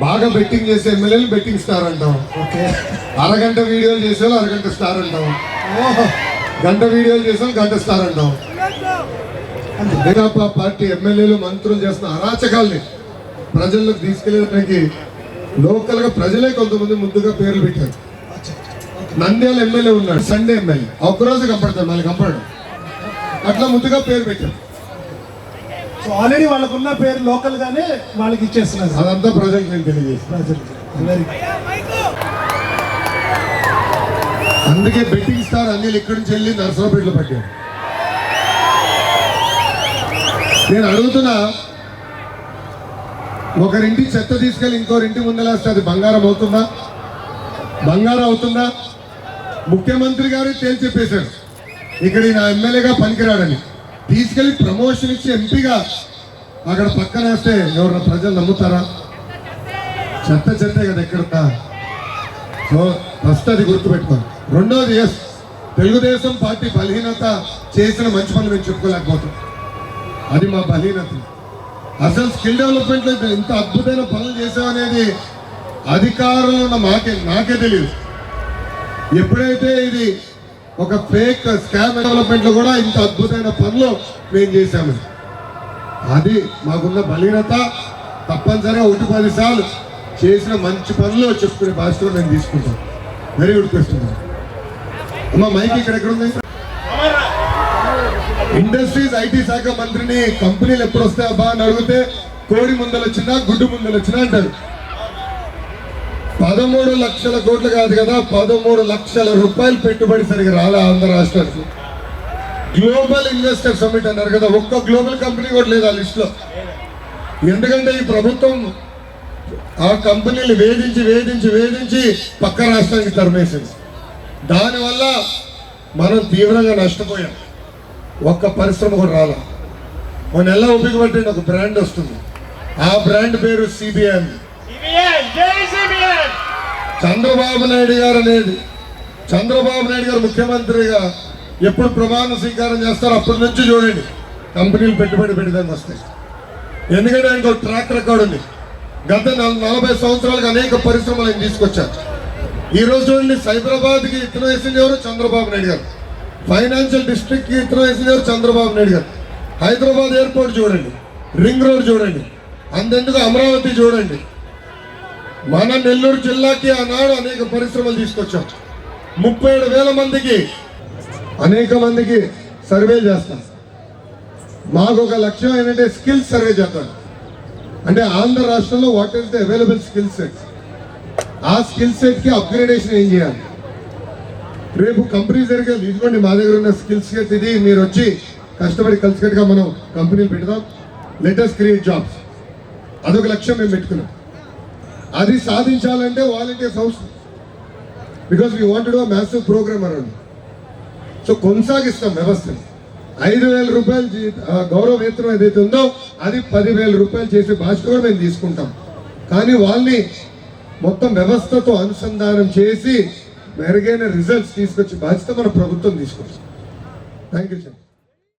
బాగా బెట్టింగ్ చేసే ఎమ్మెల్యేలు బెట్టింగ్ స్టార్ అంటాం. ఓకే. అరగంట వీడియోలు చేసే అరగంట స్టార్ అంటాం. ఓహో. గంట వీడియోలు చేసే వాళ్ళు గంట స్టార్ అంటాం. తెదేపా పార్టీ ఎమ్మెల్యేలు మంత్రులు చేస్తున్న అరాచకాల్ని ప్రజల్లోకి తీసుకెళ్ళడానికి లోకల్గా ప్రజలే కొంతమంది ముందుగా పేర్లు పెట్టారు. నంద్యాల ఎమ్మెల్యే ఉన్నాడు సండే ఎమ్మెల్యే. ఒక్కరోజు కంపడతాడు మళ్ళీ కంపడు అట్లా ముందుగా పేరు పెట్టారు. సో ఆల్రెడీ వాళ్ళకున్న పేరు లోకల్ గానే వాళ్ళకి ఇచ్చేస్తున్నారు. అదంతా ప్రజలకు నేను వెరీ అందుకే బెట్టింగ్ స్టార్ అనిల్ ఇక్కడి నుంచి వెళ్ళి నర్సరాపేటలో పట్టాడు. నేను అడుగుతున్నా ఒకరింటి చెత్త తీసుకెళ్ళి ఇంకోరింటి ముందలేస్తే అది బంగారం అవుతుందా? బంగారం అవుతుందా? ముఖ్యమంత్రి గారు తేల్చి చెప్పేశాడు ఇక్కడ నా ఎమ్మెల్యేగా పనికిరాడని. తీసుకెళ్ళి ప్రమోషన్ ఇచ్చి ఎంపీగా అక్కడ పక్కన వేస్తే ఎవరైనా ప్రజలు నమ్ముతారా? చెత్త చెత్తే కదా ఎక్కడ సో ఫస్ట్ అది గుర్తుపెట్టుకోండి రెండోది ఎస్ తెలుగుదేశం పార్టీ బలహీనత చేసిన మంచి పనులు మేము చెప్పుకోలేకపోతాం. అది మా బలహీనత. అసలు స్కిల్ డెవలప్మెంట్లో ఇంత అద్భుతమైన పనులు చేసామనేది అధికారంలో ఉన్న మాకే నాకే తెలియదు ఎప్పుడైతే ఇది ఒక ఫేక్ స్కామ్ డెవలప్మెంట్లో కూడా ఇంత అద్భుతమైన పనులు మేము చేశాము. అది మాకున్న బలీనత తప్పనిసరిగా ఒకటి పది సార్లు చేసిన మంచి పనులు చెప్పుకునే బాధ్యత నేను తీసుకుంటాను వెరీ గుడ్ క్వశ్చన్ అమ్మా మైక్ ఇక్కడ ఎక్కడ ఉంది? ఇండస్ట్రీస్ ఐటీ శాఖ మంత్రిని కంపెనీలు ఎప్పుడు వస్తాయి అబ్బా అని అడిగితే కోడి ముందలు వచ్చినా గుడ్డు ముందలు వచ్చినా అంటారు. పదమూడు లక్షల కోట్లు కాదు కదా పదమూడు లక్షల రూపాయలు పెట్టుబడి సరిగా రాలే ఆంధ్ర రాష్ట్రానికి? గ్లోబల్ ఇన్వెస్టర్ సమిట్ అన్నారు కదా ఒక్క గ్లోబల్ కంపెనీ కూడా లేదు ఆ లిస్టులో? ఎందుకంటే ఈ ప్రభుత్వం ఆ కంపెనీలు వేధించి వేధించి వేధించి పక్క రాష్ట్రానికి తరిమేసింది. దానివల్ల మనం తీవ్రంగా నష్టపోయాం. ఒక్క పరిశ్రమ కూడా రాలా. ఒక నెల ఓపిక ఒక బ్రాండ్ వస్తుంది. ఆ బ్రాండ్ పేరు సిబిఎన్ చంద్రబాబు నాయుడు గారు అనేది చంద్రబాబు నాయుడు గారు ముఖ్యమంత్రిగా ఎప్పుడు ప్రమాణ స్వీకారం చేస్తారో అప్పటి నుంచి చూడండి. కంపెనీలు పెట్టుబడి పెట్టడానికి వస్తాయి. ఎందుకంటే ఆయనకు ఒక ట్రాక్ రికార్డ్ ఉంది. గత నలభై సంవత్సరాలకు అనేక పరిశ్రమలు ఆయన తీసుకొచ్చారు. ఈ రోజు చూడండి సైబరాబాద్కి ఇతను వేసింది ఎవరు? చంద్రబాబు నాయుడు గారు. ఫైనాన్షియల్ డిస్ట్రిక్ట్కి ఇతను వేసింది ఎవరు? చంద్రబాబు నాయుడు గారు. హైదరాబాద్ ఎయిర్పోర్ట్ చూడండి. రింగ్ రోడ్ చూడండి. అంతెందుకు అమరావతి చూడండి. మన నెల్లూరు జిల్లాకి ఆనాడు అనేక పరిశ్రమలు తీసుకొచ్చాం. ముప్పై ఏడు వేల మందికి అనేక మందికి సర్వే చేస్తాం. మాకు ఒక లక్ష్యం ఏంటంటే స్కిల్స్ సర్వే చేద్దాం. అంటే ఆంధ్ర రాష్ట్రంలో what is the available skill set? ఆ స్కిల్ సెట్కి అప్గ్రేడేషన్ ఏం చేయాలి? రేపు కంపెనీ జరిగే తీసుకోండి మా దగ్గర ఉన్న స్కిల్స్ సెట్ ఇది మీరు వచ్చి కష్టపడి కలిసికట్టుగా మనం కంపెనీలు పెడదాం. లెటెస్ట్ క్రియేట్ జాబ్స్ అదొక లక్ష్యం మేము పెట్టుకున్నాం. అది సాధించాలంటే వాలంటీర్స్ అవసరం because we want massive programme అనండి సో కొనసాగిస్తాం వ్యవస్థని. ఐదు వేల రూపాయలు జీ- గౌరవ వేతనం ఏదైతే ఉందో అది పదివేల రూపాయలు చేసే బాధ్యత కూడా మేము తీసుకుంటాం. కానీ వాళ్ళని మొత్తం వ్యవస్థతో అనుసంధానం చేసి మెరుగైన రిజల్ట్స్ తీసుకొచ్చే బాధ్యత మన ప్రభుత్వం తీసుకొచ్చింది. Thank you sir